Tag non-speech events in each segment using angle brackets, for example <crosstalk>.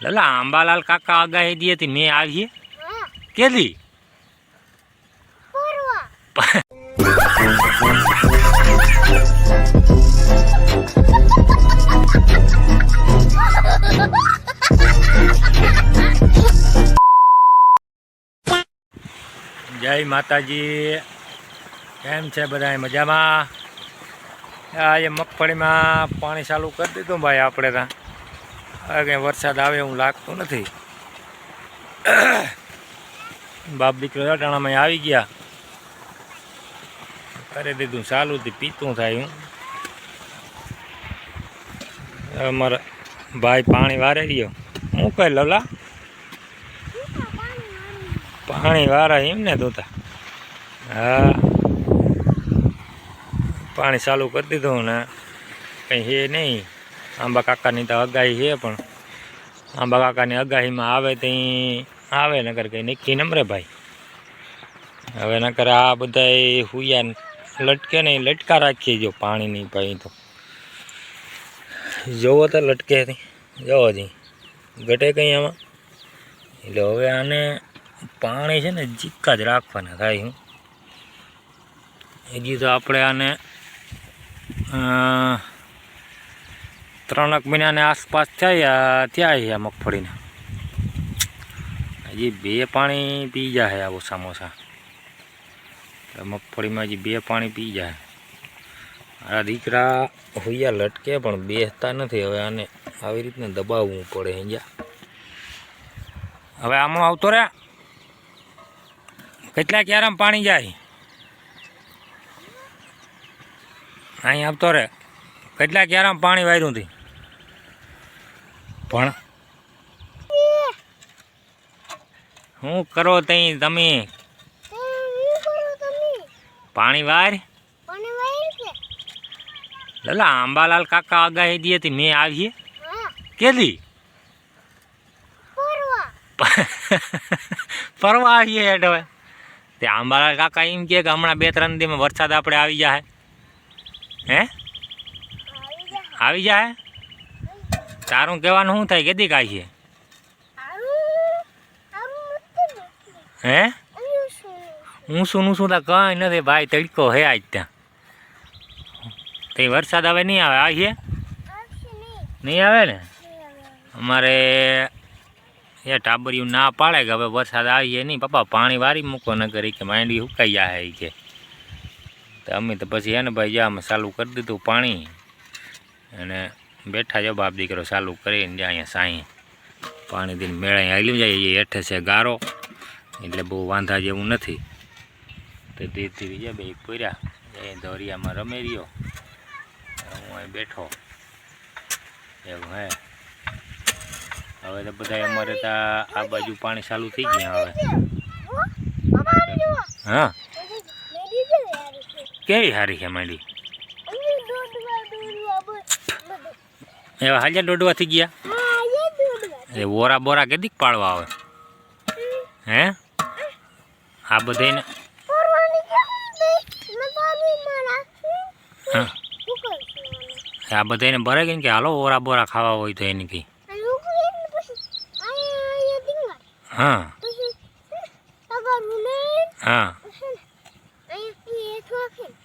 લલા, આંબાલાલ કાકા આગાહી દી હતી, મેં આવીએ કેદી? <laughs> જય માતાજી. કેમ છે બધા? મજામાં? આજે મગફળીમાં પાણી ચાલુ કરી દીધું ભાઈ આપણે ત્યાં. હવે કંઈ વરસાદ આવે એવું લાગતું નથી. બાપ દીકરો અટાણામાં આવી ગયા. કરી દીધું ચાલુ પીતું થાય હું. અમારા ભાઈ પાણી વારે રહ્યો. હું કઈ લવલા પાણી વારા એમ ને દોતા. હા. પાણી ચાલુ કરી દીધું ને, કંઈ હે નહીં. આંબા કાકાની તો અગાહી છે પણ આંબા કાકાની અગાહીમાં આવે ત્યાં આવે નકર કંઈ નક્કી નમરે ભાઈ. હવે નકર આ બધા હુયા લટકે નહીં લટકા રાખીએ જો પાણી નહીં ભાઈ તો. જોવો તો લટકે જોવો જી. ઘટે કંઈ આમાં? એટલે હવે આને પાણી છે ને જીક્કા જ રાખવાના થાય હું. હજી તો આપણે આને ત્રણેક મહિનાની આસપાસ થયા ત્યાં છે મગફળીને. હજી બે પાણી પી જાય આ ઓછામાં ઓછા મગફળીમાં હજી બે પાણી પી જાય આ દીકરા હોઈયા લટકે પણ બેસતા નથી, હવે આને આવી રીતને દબાવવું પડે અહીંયા હવે આમાં આવતો રે કેટલા ક્યારામ પાણી જાય? અહીં આવતો રે કેટલા ક્યારામ પાણી વાયરું હતી પણ શું કરો તઈ તમે? પાણી વાર? લલા, આંબાલાલ કાકા આગાહી દી હતી, મેં આવીએ હા કેદી ફરવા આવીએ હેઠ તે આંબાલાલ કાકા એમ કે હમણાં બે ત્રણ દીમાં વરસાદ આપણે આવી જાય હે? આવી જાય તારું કહેવાનું શું થાય? કેદી આવું આવું હે? હું શું શું તો? કંઈ નથી ભાઈ, તડકો હે આજ ત્યાં. તે વરસાદ હવે નહીં આવે? આવીએ છે? નહીં આવે ને? અમારે એ ટાબરિયું ના પાડે કે હવે વરસાદ આવીએ નહીં. પપ્પા, પાણી વારી મૂકો ન કરી કે માંડી સુકાઈ જાય કે. તો અમે તો પછી એને ભાઈ જા, અમે ચાલુ કરી દીધું પાણી. અને બેઠા જો બાપ દીકરો ચાલુ કરીને જ્યાં અહીંયા સાંઈ. પાણી દઈને અહીંયા હાલ્યું જાય એ હેઠે છે ગારો. એટલે બહુ વાંધા જેવું નથી. તો ધીરે ધીરે જે બે પૂર્યા. એ દોરિયામાં રમે રહ્યો. હું અહીં બેઠો. એવું હે. હવે તો બધા અમારે તો આ બાજુ પાણી ચાલુ થઈ ગયા હવે. હા. કેવી સારી છે માંડી અહીં દોડવા દોડવા બધું બધું. એવા હાલ્યા દોડવા થઈ ગયા? એ ઓરા બોરા કેદીક પાડવા આવે. હે? આ બધાને આ બધાને ભરે ને કે હાલો ઓરા બોરા ખાવા હોય તો એને કંઈ. હું. હા.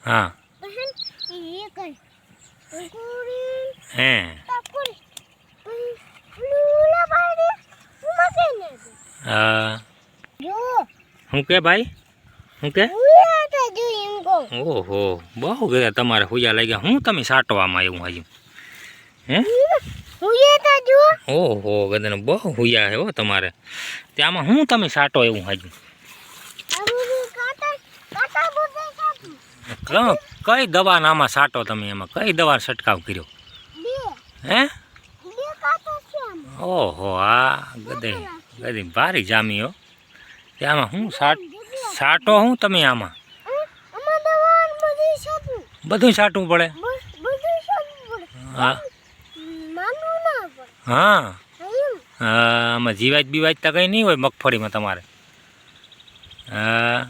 હા. ઠોકે હા. હે. હું હા કે ભાઈ? શું કે? ઓહો બહુ ગયા તમારે હુયા લાગ્યા. હું તમે સાટવામાં આવ્યું હજુ હે? ઓહો ગદન બહુ હુયા હે હો તમારે. ત્યાંમાં હું તમે સાટો એવું હજુ કઈ દવા આમાં સાટો તમે એમાં? કઈ દવા છંટકાવ કર્યો? હે? આમ ઓહો આ ગદે ગદી ભારી જામી હો. ત્યાંમાં હું સાટ સાટો હું તમે આમાં? દવાન બધું સાટવું પડે? હા. હા. હા, આમાં જીવાત બીવાત તો કંઈ નહીં હોય મગફળીમાં તમારે. હા.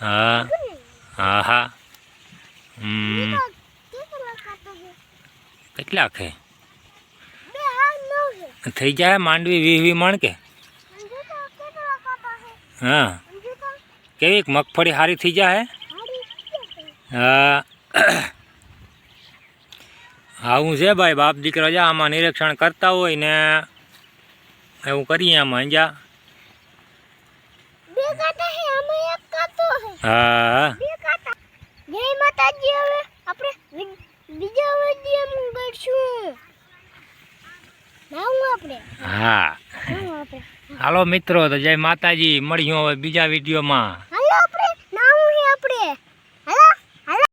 હા. હા હા. કેટલા છે? થઈ જાય માંડવી વી વી મણ કે? હા. કેવી મગફળી સારી થઈ જાય છે હા. <coughs> આવું છે ભાઈ બાપ દીકરા જા આમાં નિરીક્ષણ કરતા હોય ને એવું કરીએ આમાં જા. હા જય માતાજી હવે આપણે બીજા વીડિયો મળશું નાવું આપણે? હા. હાલો મિત્રો તો જય માતાજી મળ્યું હવે બીજા વિડીયોમાં.